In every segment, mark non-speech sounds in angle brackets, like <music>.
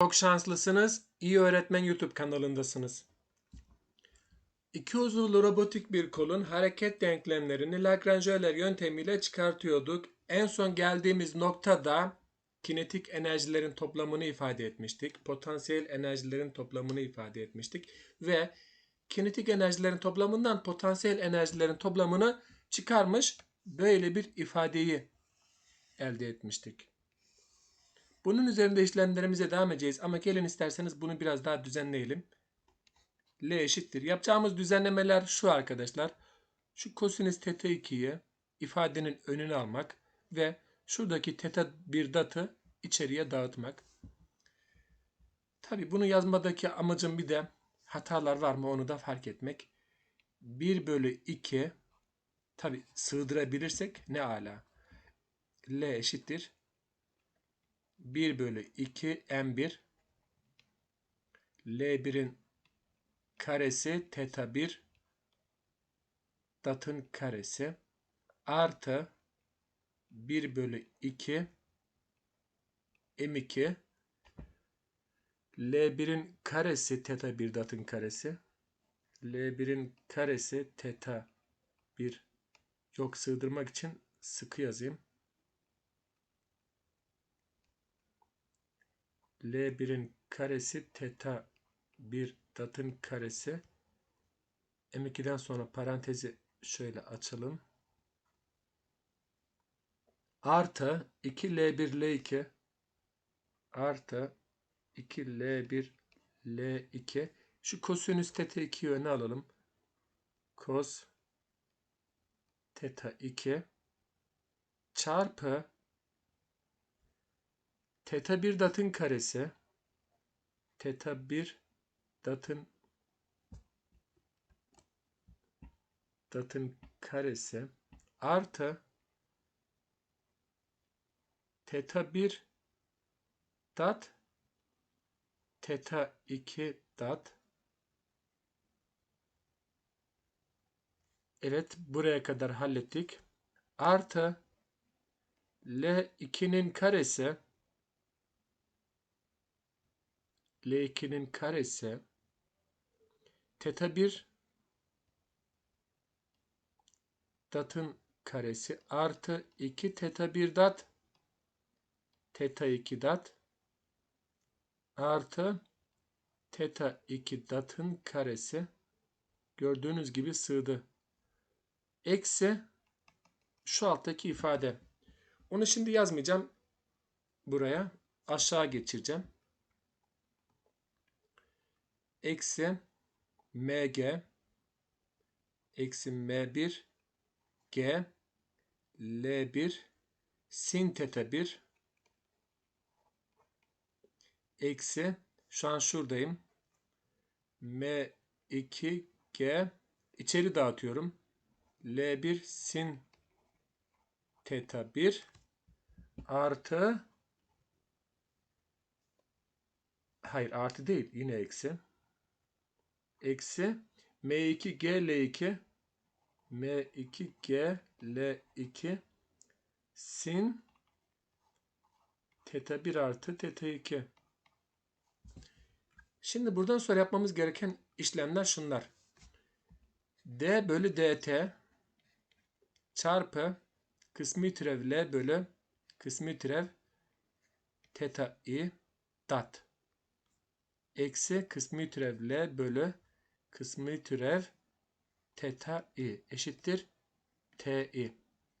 Çok şanslısınız. İyi Öğretmen YouTube kanalındasınız. İki uzuvlu robotik bir kolun hareket denklemlerini Lagrange'ler yöntemiyle çıkartıyorduk. En son geldiğimiz noktada kinetik enerjilerin toplamını ifade etmiştik. Potansiyel enerjilerin toplamını ifade etmiştik. Ve kinetik enerjilerin toplamından potansiyel enerjilerin toplamını çıkarmış böyle bir ifadeyi elde etmiştik. Bunun üzerinde işlemlerimize devam edeceğiz ama gelin isterseniz bunu biraz daha düzenleyelim. L eşittir. Yapacağımız düzenlemeler şu arkadaşlar. Şu kosinüs teta 2'yi ifadenin önüne almak ve şuradaki teta 1 datı içeriye dağıtmak. Tabi bunu yazmadaki amacım bir de hatalar var mı onu da fark etmek. 1 bölü 2 tabi sığdırabilirsek ne ala. L eşittir. 1 bölü 2 m1 L1'in karesi teta 1 datın karesi artı 1 bölü 2 m2 L1'in karesi teta 1 datın karesi. L1'in karesi teta 1 yok sığdırmak için sıkı yazayım. L1'in karesi teta 1 datın karesi M2'den sonra parantezi şöyle açalım. Artı 2L1 L2 artı 2L1 L2 şu kosinüs teta 2'yi öne alalım. Kos teta 2 çarpı Teta 1 datın karesi teta 1 datın datın karesi artı teta 1 dat teta 2 dat Evet buraya kadar hallettik. Artı L2'nin karesi L2'nin karesi teta 1 datın karesi artı 2 teta 1 dat teta 2 dat artı teta 2 datın karesi gördüğünüz gibi sığdı. Eksi şu alttaki ifade. Onu şimdi yazmayacağım buraya. Aşağı geçireceğim eksi mg eksi m1 g l1 sin teta 1 eksi şu an şuradayım. M2 g içeri dağıtıyorum. L1 sin teta 1 artı hayır artı değil yine eksi eksi M2 GL2 M2 GL2 sin teta 1 artı teta 2. Şimdi buradan sonra yapmamız gereken işlemler şunlar. D bölü dt çarpı kısmi türev L bölü kısmi türev teta i dat eksi kısmi türev L bölü kısmi türev teta i eşittir ti.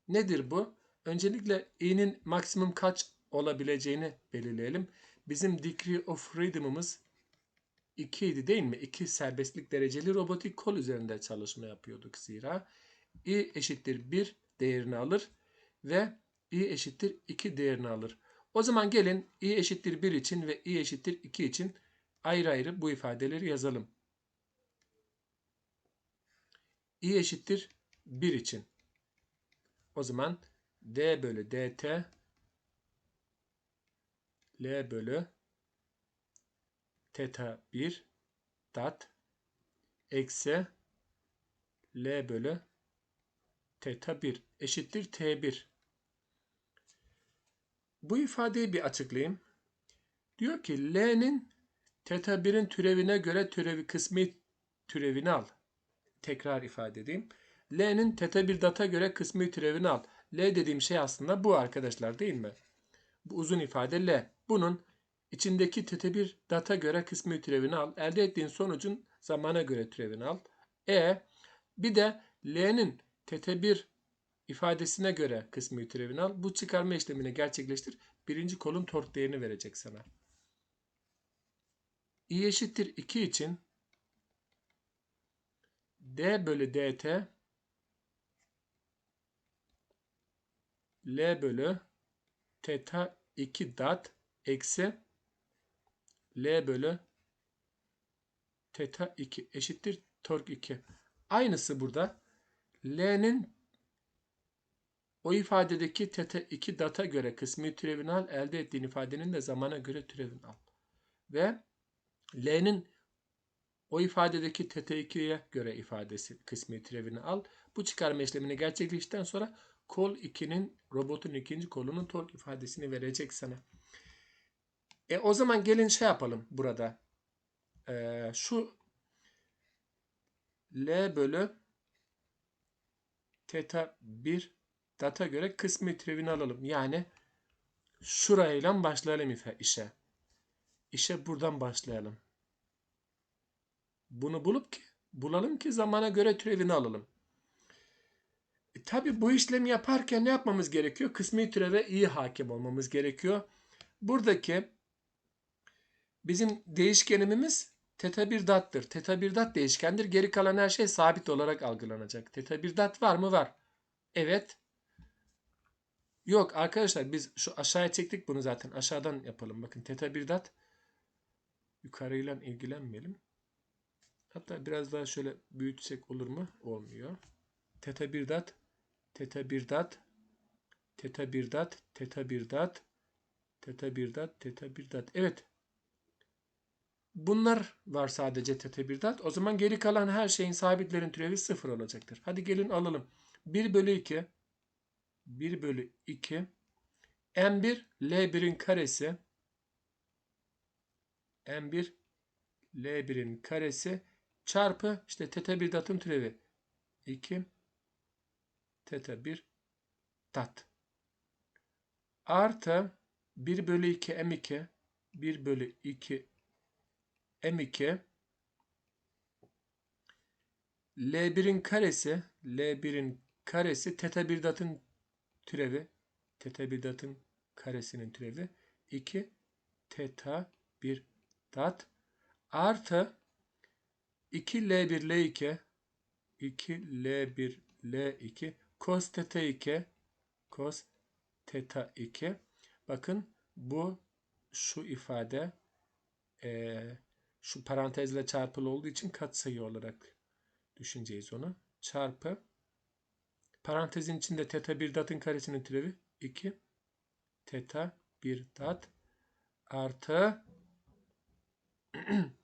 Nedir bu? Öncelikle i'nin maksimum kaç olabileceğini belirleyelim. Bizim degree of freedom'ımız 2 idi değil mi? 2 serbestlik dereceli robotik kol üzerinde çalışma yapıyorduk zira. i eşittir 1 değerini alır ve i eşittir 2 değerini alır. O zaman gelin i eşittir 1 için ve i eşittir 2 için ayrı ayrı bu ifadeleri yazalım i eşittir 1 için. O zaman d bölü dt l bölü teta 1 dat eksi l bölü teta 1 eşittir t1. Bu ifadeyi bir açıklayayım. Diyor ki L'nin teta 1'in türevine göre türevi kısmi türevini al. Tekrar ifade edeyim. L'nin teta 1 data göre kısmi türevini al. L dediğim şey aslında bu arkadaşlar değil mi? Bu uzun ifade L. Bunun içindeki teta 1 data göre kısmi türevini al. Elde ettiğin sonucun zamana göre türevini al. E bir de L'nin teta 1 ifadesine göre kısmi türevini al. Bu çıkarma işlemini gerçekleştir. Birinci kolun tork değerini verecek sana. i eşittir 2 için d bölü dt L bölü teta 2 dat eksi L bölü teta 2 eşittir tork 2. Aynısı burada. L'nin o ifadedeki teta 2 data göre kısmi türevini al. Elde ettiğin ifadenin de zamana göre türevini al. Ve L'nin o ifadedeki teta 2'ye göre ifadesi kısmi türevini al. Bu çıkarma işlemini gerçekleştikten sonra kol 2'nin robotun ikinci kolunun tork ifadesini verecek sana. E o zaman gelin şey yapalım burada. Ee, şu L bölü teta 1 data göre kısmi türevini alalım. Yani şurayla başlayalım işe. İşe buradan başlayalım. Bunu bulup ki bulalım ki zamana göre türevini alalım. E, Tabi bu işlemi yaparken ne yapmamız gerekiyor? Kısmi türeve iyi hakim olmamız gerekiyor. Buradaki bizim değişkenimiz teta 1 dattır. Teta 1 dat değişkendir. Geri kalan her şey sabit olarak algılanacak. Teta 1 dat var mı? Var. Evet. Yok arkadaşlar biz şu aşağıya çektik bunu zaten. Aşağıdan yapalım. Bakın teta 1 dat yukarıyla ilgilenmeyelim. Hatta biraz daha şöyle büyütsek olur mu? Olmuyor. Teta 1 dat teta 1 dat teta 1 dat teta 1 dat teta 1 dat teta 1 dat. Evet. Bunlar var sadece teta 1 dat. O zaman geri kalan her şeyin sabitlerin türevi 0 olacaktır. Hadi gelin alalım. 1 bölü 2 1 bölü 2 M1 L1'in karesi M1 L1'in karesi çarpı işte teta 1 datın türevi. 2 teta 1 dat. Artı 1 bölü 2 M2 1 bölü 2 M2 L1'in karesi L1'in karesi teta 1 datın türevi. Teta 1 datın karesinin türevi. 2 teta 1 dat. Artı 2 L1 L2 2 L1 L2 cos teta 2 cos teta 2 bakın bu şu ifade e, şu parantezle çarpılı olduğu için katsayı olarak düşüneceğiz onu. Çarpı parantezin içinde teta 1 datın karesinin türevi 2 teta 1 dat artı <clears throat>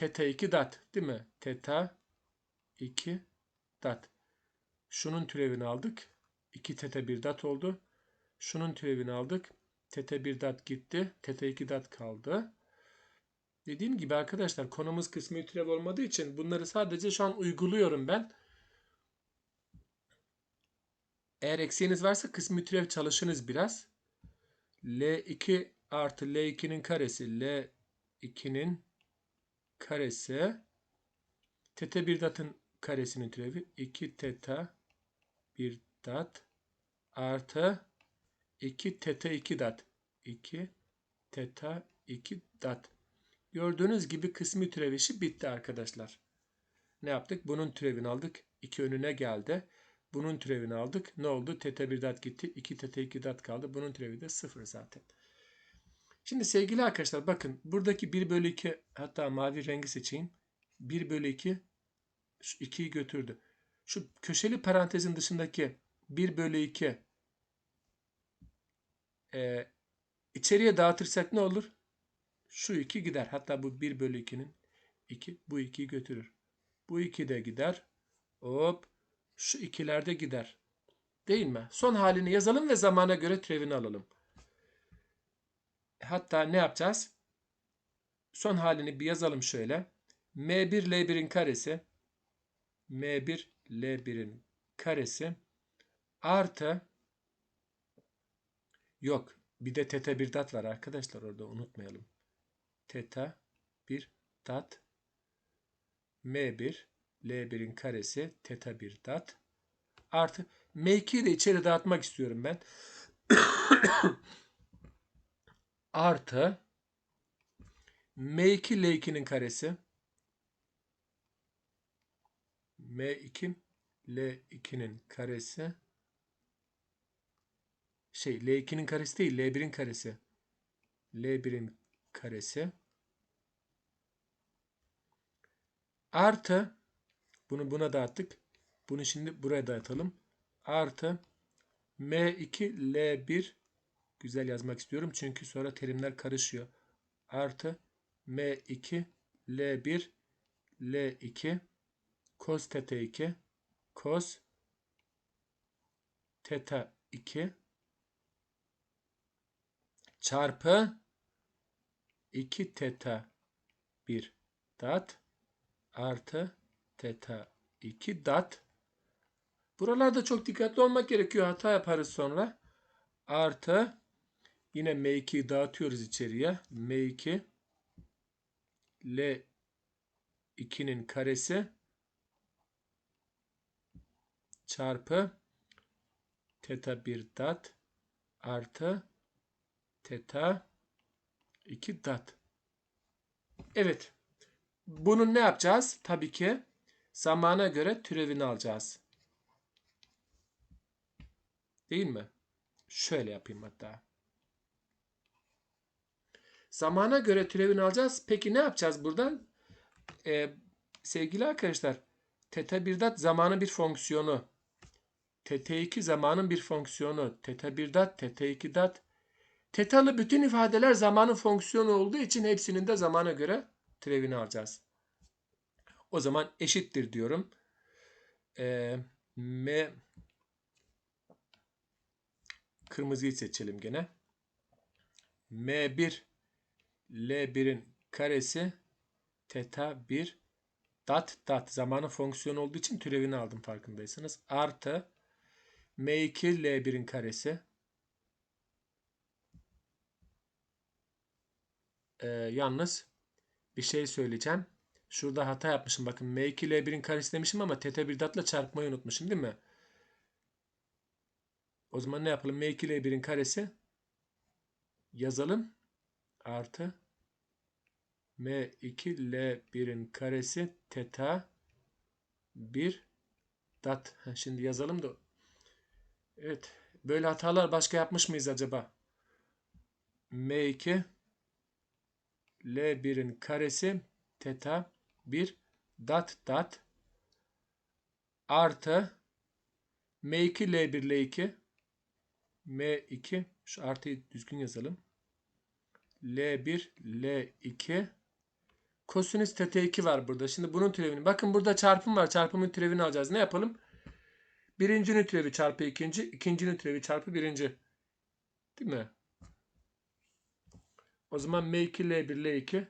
teta 2 dat değil mi? Teta 2 dat. Şunun türevini aldık. 2 teta 1 dat oldu. Şunun türevini aldık. Teta 1 dat gitti. Teta 2 dat kaldı. Dediğim gibi arkadaşlar konumuz kısmi türev olmadığı için bunları sadece şu an uyguluyorum ben. Eğer eksiğiniz varsa kısmi türev çalışınız biraz. L2 artı L2'nin karesi L2'nin karesi teta 1 datın karesinin türevi 2 teta 1 dat artı 2 teta 2 dat 2 teta 2 dat Gördüğünüz gibi kısmi türev işi bitti arkadaşlar. Ne yaptık? Bunun türevini aldık. 2 önüne geldi. Bunun türevini aldık. Ne oldu? Teta 1 dat gitti. 2 teta 2 dat kaldı. Bunun türevi de 0 zaten. Şimdi sevgili arkadaşlar bakın buradaki 1 bölü 2 hatta mavi rengi seçeyim. 1 bölü 2 şu 2'yi götürdü. Şu köşeli parantezin dışındaki 1 bölü 2 e, içeriye dağıtırsak ne olur? Şu 2 gider. Hatta bu 1 bölü 2'nin 2 bu 2'yi götürür. Bu 2 de gider. Hop şu ikiler de gider. Değil mi? Son halini yazalım ve zamana göre türevini alalım. Hatta ne yapacağız? Son halini bir yazalım şöyle. M1 L1'in karesi M1 L1'in karesi artı yok bir de teta bir dat var arkadaşlar orada unutmayalım. Teta bir dat M1 L1'in karesi teta bir dat artı M2'yi de içeri dağıtmak istiyorum ben. <coughs> artı M2 L2'nin karesi M2 L2'nin karesi şey L2'nin karesi değil L1'in karesi L1'in karesi artı bunu buna dağıttık. Bunu şimdi buraya dağıtalım. Artı M2 L1 güzel yazmak istiyorum. Çünkü sonra terimler karışıyor. Artı M2 L1 L2 cos theta 2 cos theta 2 çarpı 2 theta 1 dat artı theta 2 dat buralarda çok dikkatli olmak gerekiyor. Hata yaparız sonra. Artı yine M2'yi dağıtıyoruz içeriye M2 L 2'nin karesi çarpı teta 1 dat artı teta 2 dat. Evet. Bunun ne yapacağız? Tabii ki zamana göre türevini alacağız. Değil mi? Şöyle yapayım hatta. Zamana göre türevini alacağız. Peki ne yapacağız buradan? Ee, sevgili arkadaşlar, teta 1 dat zamanın bir fonksiyonu. Teta 2 zamanın bir fonksiyonu. Teta 1 dat, teta 2 dat. Tetalı bütün ifadeler zamanın fonksiyonu olduğu için hepsinin de zamana göre türevini alacağız. O zaman eşittir diyorum. Ee, M kırmızıyı seçelim gene. M1 L1'in karesi teta 1 dat dat zamanın fonksiyonu olduğu için türevini aldım farkındaysanız. Artı M2 L1'in karesi Ee, yalnız bir şey söyleyeceğim. Şurada hata yapmışım. Bakın M2 L1'in karesi demişim ama teta 1 datla çarpmayı unutmuşum değil mi? O zaman ne yapalım? M2 L1'in karesi yazalım. Artı M2 L1'in karesi teta 1 dat. Şimdi yazalım da. Evet. Böyle hatalar başka yapmış mıyız acaba? M2 L1'in karesi teta 1 dat dat artı M2 L1 L2 M2 şu artıyı düzgün yazalım. L1 L2 kosinüs teta 2 var burada. Şimdi bunun türevini bakın burada çarpım var. Çarpımın türevini alacağız. Ne yapalım? Birincinin türevi çarpı ikinci. ikincinin türevi çarpı birinci. Değil mi? O zaman M2 L1 L2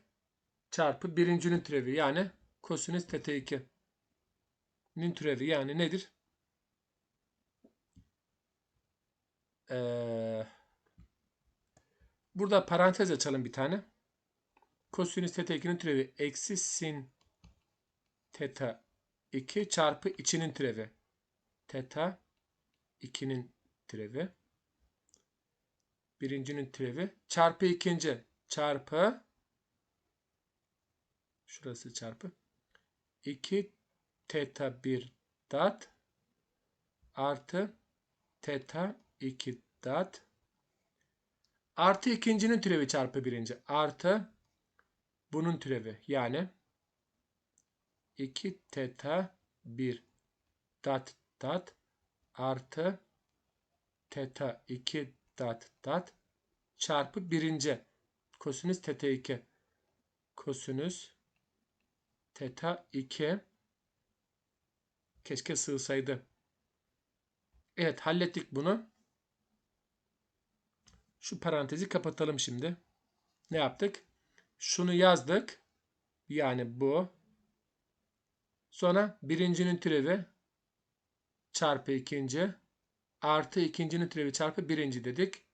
çarpı birincinin türevi yani kosinüs teta 2'nin türevi yani nedir? Ee, burada parantez açalım bir tane. Kosinüs teta 2'nin türevi eksi sin teta 2 çarpı içinin türevi. Teta 2'nin türevi. Birincinin türevi çarpı ikinci çarpı şurası çarpı 2 teta 1 dat artı teta 2 dat artı ikincinin türevi çarpı birinci artı bunun türevi yani 2 teta 1 dat dat artı teta 2 dat dat çarpı birinci kosinüs teta 2 kosinüs teta 2 keşke sığsaydı. Evet hallettik bunu. Şu parantezi kapatalım şimdi. ne yaptık? Şunu yazdık. Yani bu. Sonra birincinin türevi çarpı ikinci artı ikincinin türevi çarpı birinci dedik.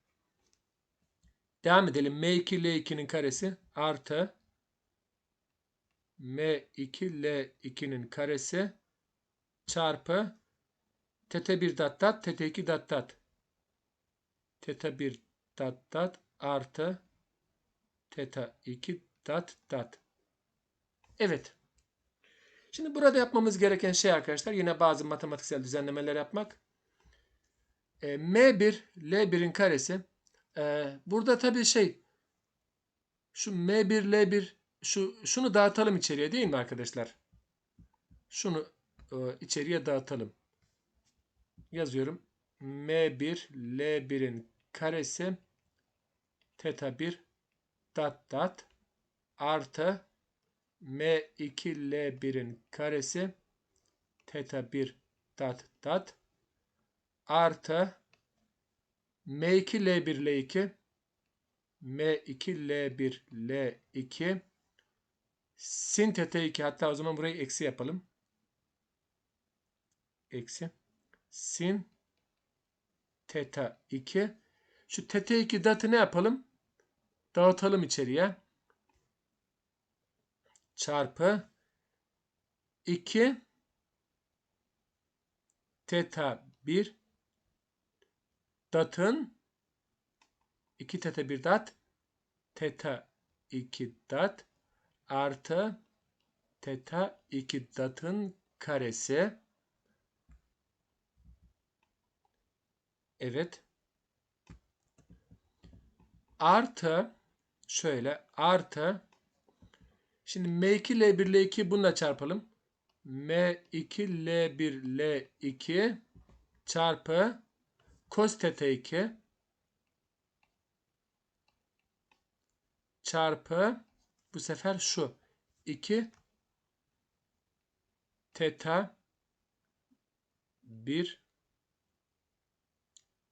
Devam edelim. M2 L2'nin karesi artı M2 L2'nin karesi çarpı teta 1 dat dat teta 2 dat dat teta 1 dat dat artı teta 2 dat dat. Evet. Şimdi burada yapmamız gereken şey arkadaşlar yine bazı matematiksel düzenlemeler yapmak. E, M1 L1'in karesi e, burada tabii şey şu M1 L1 şu şunu dağıtalım içeriye değil mi arkadaşlar? Şunu e, içeriye dağıtalım. Yazıyorum. M1 L1'in karesi teta 1 dat dat artı M2 L1'in karesi teta 1 dat dat artı M2 L1 L2 M2 L1 L2 sin teta 2 hatta o zaman burayı eksi yapalım. Eksi. Sin teta 2 şu teta 2 datı ne yapalım? Dağıtalım içeriye. Çarpı 2 teta 1 datın 2 teta 1 dat. Teta 2 dat. Artı teta 2 datın karesi. Evet. Artı şöyle artı şimdi M2 L1 L2 bununla çarpalım. M2 L1 L2 çarpı cos teta 2 çarpı bu sefer şu 2 teta 1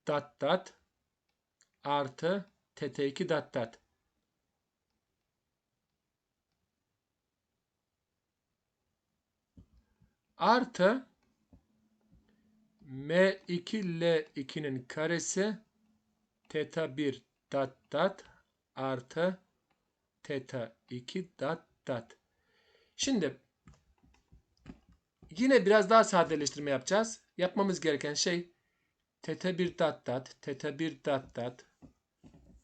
dat dat artı teta 2 dat dat. Artı M2 L2'nin karesi teta 1 dat dat artı teta 2 dat dat. Şimdi yine biraz daha sadeleştirme yapacağız. Yapmamız gereken şey teta 1 dat dat, teta 1 dat dat,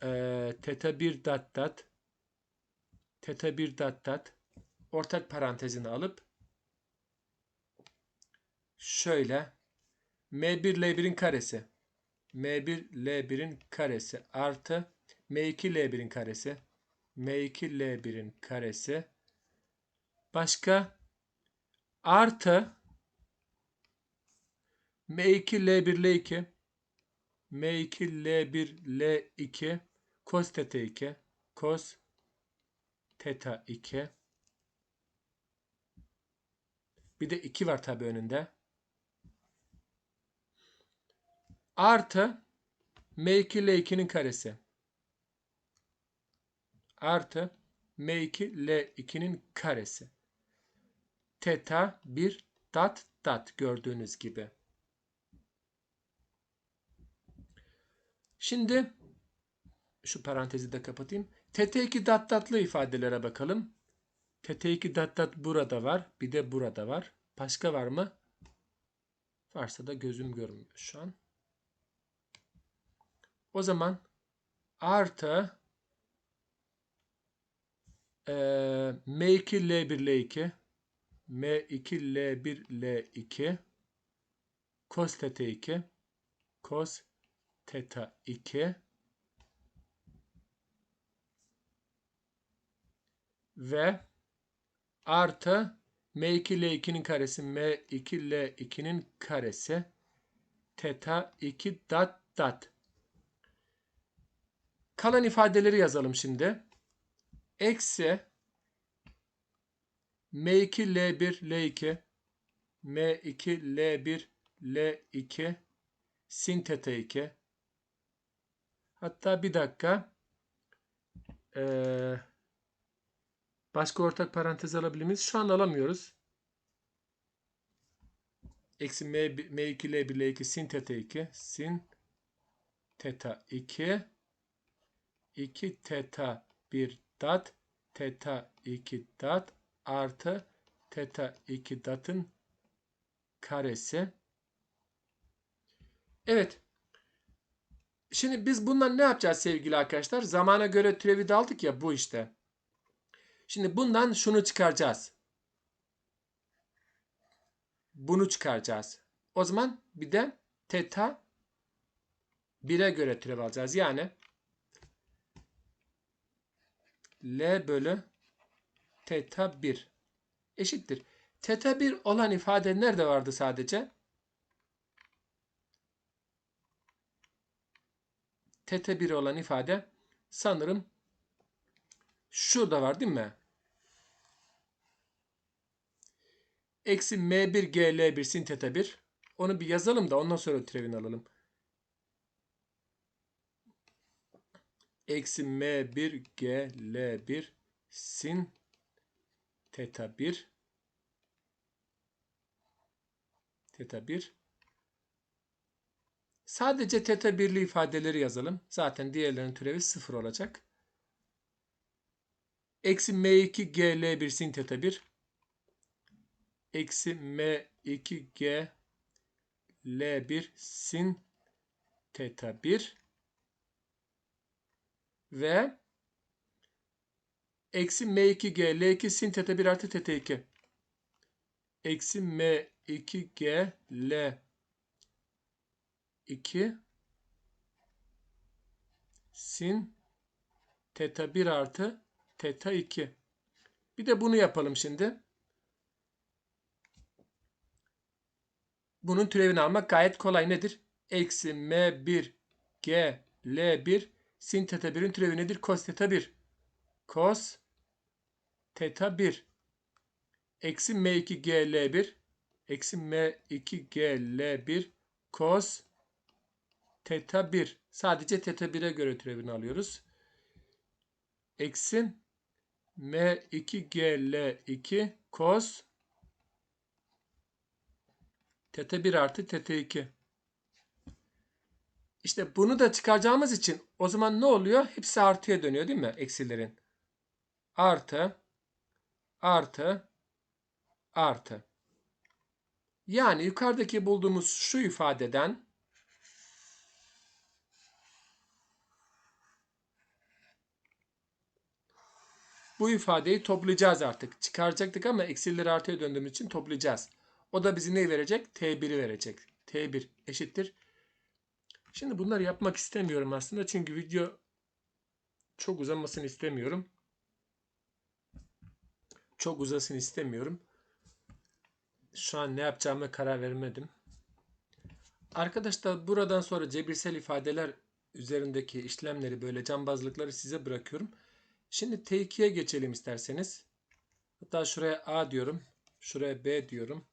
e, teta 1 dat dat, teta 1 dat dat ortak parantezini alıp şöyle. M1 L1'in karesi. M1 L1'in karesi artı M2 L1'in karesi. M2 L1'in karesi. Başka? Artı M2 L1 L2 M2 L1 L2 cos teta 2 cos teta 2 bir de 2 var tabi önünde artı M2 L2'nin karesi artı M2 L2'nin karesi teta 1 dat dat gördüğünüz gibi. Şimdi şu parantezi de kapatayım. TT2 dat datlı ifadelere bakalım. TT2 dat dat burada var. Bir de burada var. Başka var mı? Varsa da gözüm görmüyor şu an. O zaman artı e, M2 L1 L2 M2 L1 L2 cos teta 2 cos teta 2 ve artı M2 L2'nin karesi M2 L2'nin karesi teta 2 dat dat. Kalan ifadeleri yazalım şimdi. Eksi M2 L1 L2 M2 L1 L2 sin teta 2 Hatta bir dakika. Ee, başka ortak parantez alabilir miyiz? Şu an alamıyoruz. Eksi m, m2 l1 l2 sin teta 2 sin teta 2 2 teta 1 dat teta 2 dat artı teta 2 datın karesi. Evet. Şimdi biz bundan ne yapacağız sevgili arkadaşlar? Zamana göre türevi de aldık ya bu işte. Şimdi bundan şunu çıkaracağız. Bunu çıkaracağız. O zaman bir de teta 1'e göre türev alacağız. Yani L bölü teta 1 eşittir. Teta 1 olan ifade nerede vardı sadece? Teta 1 olan ifade sanırım şurada var değil mi? Eksi m1 gl1 sin teta 1. Onu bir yazalım da ondan sonra türevini alalım. Eksi m1 gl1 sin teta 1 teta 1 Sadece teta 1'li ifadeleri yazalım. Zaten diğerlerinin türevi 0 olacak. Eksi m2 gl1 sin teta 1 eksi m2 g l1 sin teta 1 ve eksi m2 g l2 sin teta 1 artı teta 2 eksi m2 g l 2 sin teta 1 artı teta 2. Bir de bunu yapalım şimdi. Bunun türevini almak gayet kolay. Nedir? Eksi m1 g l1 sin teta 1'in türevi nedir? Cos teta 1. Cos teta 1. Eksi m2 g l1 eksi m2 g l1 cos teta 1. Sadece teta 1'e göre türevini alıyoruz. Eksi m2gl2 cos teta 1 artı teta 2. İşte bunu da çıkaracağımız için o zaman ne oluyor? Hepsi artıya dönüyor değil mi? Eksilerin. Artı, artı, artı. Yani yukarıdaki bulduğumuz şu ifadeden Bu ifadeyi toplayacağız artık. Çıkaracaktık ama eksileri artıya döndüğümüz için toplayacağız. O da bizi ne verecek? T1'i verecek. T1 eşittir. Şimdi bunları yapmak istemiyorum aslında. Çünkü video çok uzamasını istemiyorum. Çok uzasın istemiyorum. Şu an ne yapacağımı karar vermedim. Arkadaşlar buradan sonra cebirsel ifadeler üzerindeki işlemleri böyle cambazlıkları size bırakıyorum. Şimdi T2'ye geçelim isterseniz. Hatta şuraya A diyorum. Şuraya B diyorum.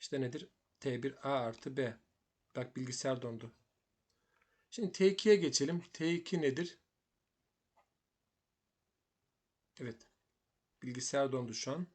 İşte nedir? T1 A artı B. Bak bilgisayar dondu. Şimdi T2'ye geçelim. T2 nedir? Evet. Bilgisayar dondu şu an.